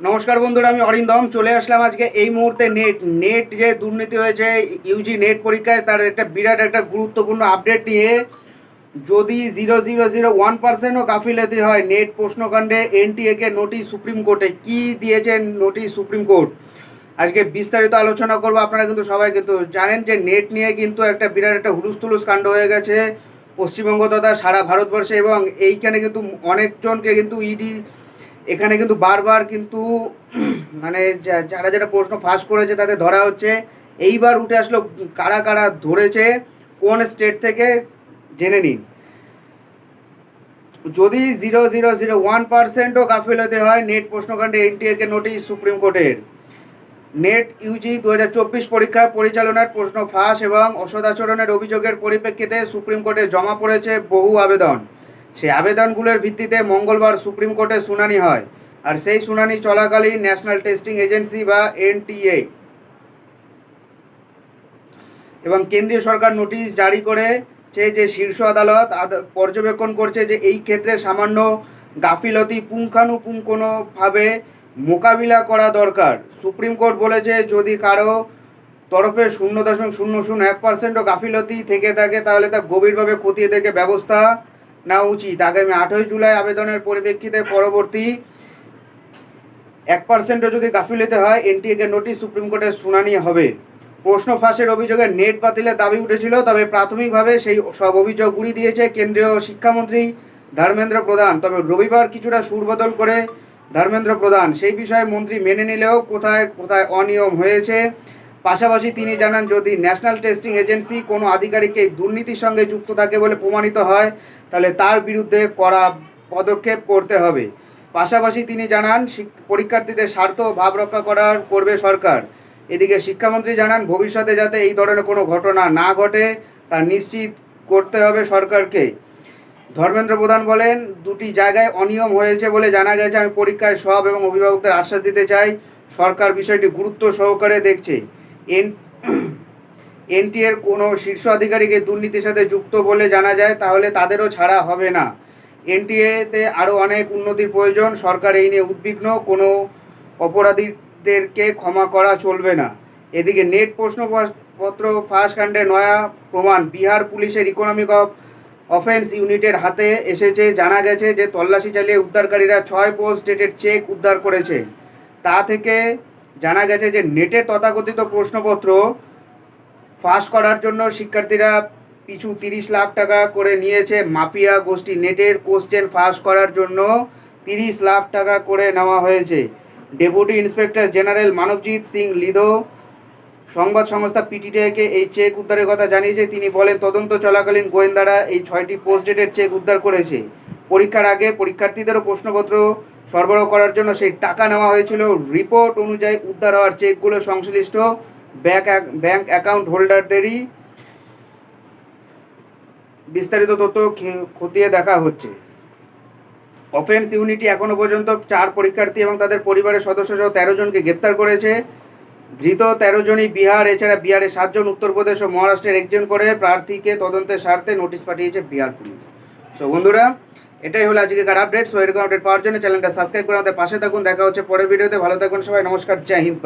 নমস্কার বন্ধুরা, আমি অরিন্দম। চলে আসলাম আজকে এই মুহূর্তে নেট নেট যে দুর্নীতি হয়েছে ইউজি নেট পরীক্ষায় তার একটা বিরাট একটা গুরুত্বপূর্ণ আপডেট নিয়ে যদি জিরো জিরো জিরো ওয়ান পার্সেন্টও গাফিলতি হয় নেট প্রশ্নকাণ্ডে এনটিএকে নোটিশ সুপ্রিম কোর্টে কি দিয়েছেন নোটিশ সুপ্রিম কোর্ট আজকে বিস্তারিত আলোচনা করব। আপনারা কিন্তু সবাই কিন্তু জানেন যে নেট নিয়ে কিন্তু একটা বিরাট একটা হুলুস তুলুস কাণ্ড হয়ে গেছে পশ্চিমবঙ্গ তথা সারা ভারতবর্ষে এবং এইখানে কিন্তু অনেকজনকে কিন্তু ইডি এখানে কিন্তু বারবার কিন্তু মানে যারা যারা প্রশ্ন ফাঁস করেছে তাদের ধরা হচ্ছে। এইবার উঠে আসলো কারা কারা ধরেছে, কোন স্টেট থেকে জেনে নিন। যদি জিরো জিরো জিরো ওয়ান পার্সেন্টও গাফিলতি হয় নেট প্রশ্নকাণ্ডে এনটিএকে নোটিশ সুপ্রিম কোর্টের। নেট ইউজি দু হাজার চব্বিশ পরীক্ষা পরিচালনার প্রশ্ন ফাঁস এবং অসদাচরণের অভিযোগের পরিপ্রেক্ষিতে সুপ্রিম কোর্টে জমা পড়েছে বহু আবেদন। সেই আবেদনগুলোর ভিত্তিতে মঙ্গলবার সুপ্রিম কোর্টে শুনানি হয়, আর সেই শুনানি চলাকালীন ন্যাশনাল টেস্টিং এজেন্সি বা এনটিএ। এবং কেন্দ্রীয় সরকার নোটিশ জারি করেছে যে শীর্ষ আদালত পর্যবেক্ষণ করছে যে, এই ক্ষেত্রে সামান্য গাফিলতি পুঙ্খানুপুঙ্খভাবে মোকাবিলা করা দরকার। সুপ্রিম কোর্ট বলেছে, যদি কারও তরফে শূন্য দশমিক শূন্য শূন্য এক পার্সেন্টও গাফিলতি থেকে থাকে, তাহলে তা গভীরভাবে খতিয়ে দেখে ব্যবস্থা নেওয়া উচিত। আগামী আঠই জুলাই আবেদনের পরিপ্রেক্ষিতে পরবর্তী এক পার্সেন্টও যদি গাফিলতি হয়, এনটিএকে নোটিশ সুপ্রিম কোর্টের শুনানি হবে। প্রশ্ন ফাঁসের অভিযোগে নেট বাতিলের দাবি উঠেছিল, তবে প্রাথমিকভাবে সেই সব অভিযোগ উড়িয়ে দিয়েছে কেন্দ্রীয় শিক্ষামন্ত্রী ধর্মেন্দ্র প্রধান। তবে রবিবার কিছুটা সুরবদল করে ধর্মেন্দ্র প্রধান। সেই বিষয়ে মন্ত্রী মেনে নিলেও কোথায় কোথায় অনিয়ম হয়েছে পাশাপাশি তিনি জানান, যদি ন্যাশনাল টেস্টিং এজেন্সি কোনো আধিকারিককে দুর্নীতির সঙ্গে যুক্ত থাকে বলে প্রমাণিত হয়, তাহলে তার বিরুদ্ধে কড়া পদক্ষেপ করতে হবে। পাশাপাশি তিনি জানান পরীক্ষার্থীদের স্বার্থ ভাব রক্ষা করার করবে সরকার। এদিকে শিক্ষামন্ত্রী জানান, ভবিষ্যতে যাতে এই ধরনের কোনো ঘটনা না ঘটে, তা নিশ্চিত করতে হবে সরকারকে। ধর্মেন্দ্র প্রধান বলেন, দুটি জায়গায় অনিয়ম হয়েছে বলে জানা গেছে। আমি পরীক্ষায় সব এবং অভিভাবকদের আশ্বাস দিতে চাই। সরকার বিষয়টি গুরুত্ব সহকারে দেখছে। এন এনটিএর কোনো শীর্ষ আধিকারিকের দুর্নীতির সাথে যুক্ত বলে জানা যায়, তাহলে তাদেরও ছাড়া হবে না। এনটিএতে আরও অনেক উন্নতির প্রয়োজন, সরকার এই নিয়ে উদ্বিগ্ন, কোনো অপরাধীদেরকে ক্ষমা করা চলবে না। এদিকে নেট প্রশ্নপত্র ফাঁস কাণ্ডে নয়া প্রমাণ, বিহার পুলিশের ইকোনমিক অফ অফেন্স ইউনিটের হাতে এসেছে, জানা গেছে যে তল্লাশি চালিয়ে উদ্ধারকারীরা ছয় পোস্ট ডেটের চেক উদ্ধার করেছে। তা থেকে জানা গেছে যে নেটের তথাকথিত প্রশ্নপত্র ফাঁস করার জন্য শিক্ষার্থীরা পিছু তিরিশ লাখ টাকা করে নিয়েছে। মাফিয়া গোষ্ঠী নেটের কোশ্চেন ফাঁস করার জন্য তিরিশ লাখ টাকা করে নেওয়া হয়েছে। Deputy inspector general Manabjit Singh Lidder সংবাদ সংস্থা পিটিটিআইকে এই চেক উদ্ধারের কথা জানিয়েছে। তিনি বলেন, তদন্ত চলাকালীন গোয়েন্দারা এই ছয়টি পোস্ট ডেটের চেক উদ্ধার করেছে। পরীক্ষার আগে পরীক্ষার্থীদেরও প্রশ্নপত্র সরবরাহ করার জন্য সেই টাকা নেওয়া হয়েছিল। রিপোর্ট অনুযায়ী উদ্ধার হওয়ার চেকগুলো সংশ্লিষ্ট ব্যাংক ব্যাংক অ্যাকাউন্ট হোল্ডারদেরই বিস্তারিত তথ্য খতিয়ে দেখা হচ্ছে। অফেন্স ইউনিটি এখনও পর্যন্ত চার পরীক্ষার্থী এবং তাদের পরিবারের সদস্য সহ তেরো জনকে গ্রেপ্তার করেছে। ধৃত তেরো জনই বিহার, এছাড়া বিহারে সাতজন, উত্তরপ্রদেশ ও মহারাষ্ট্রের একজন করে প্রার্থীকে তদন্তের স্বার্থে নোটিশ পাঠিয়েছে বিহার পুলিশ। সো বন্ধুরা এটাই হলো আজকেকার আপডেট সো এরকম আপডেট পাওয়ার জন্য চ্যানেলটা সাবস্ক্রাইব করে আমাদের পাশে থাকুন। দেখা হচ্ছে পরের ভিডিওতে ভালো থাকুন সবাই। নমস্কার। জয় হিন্দ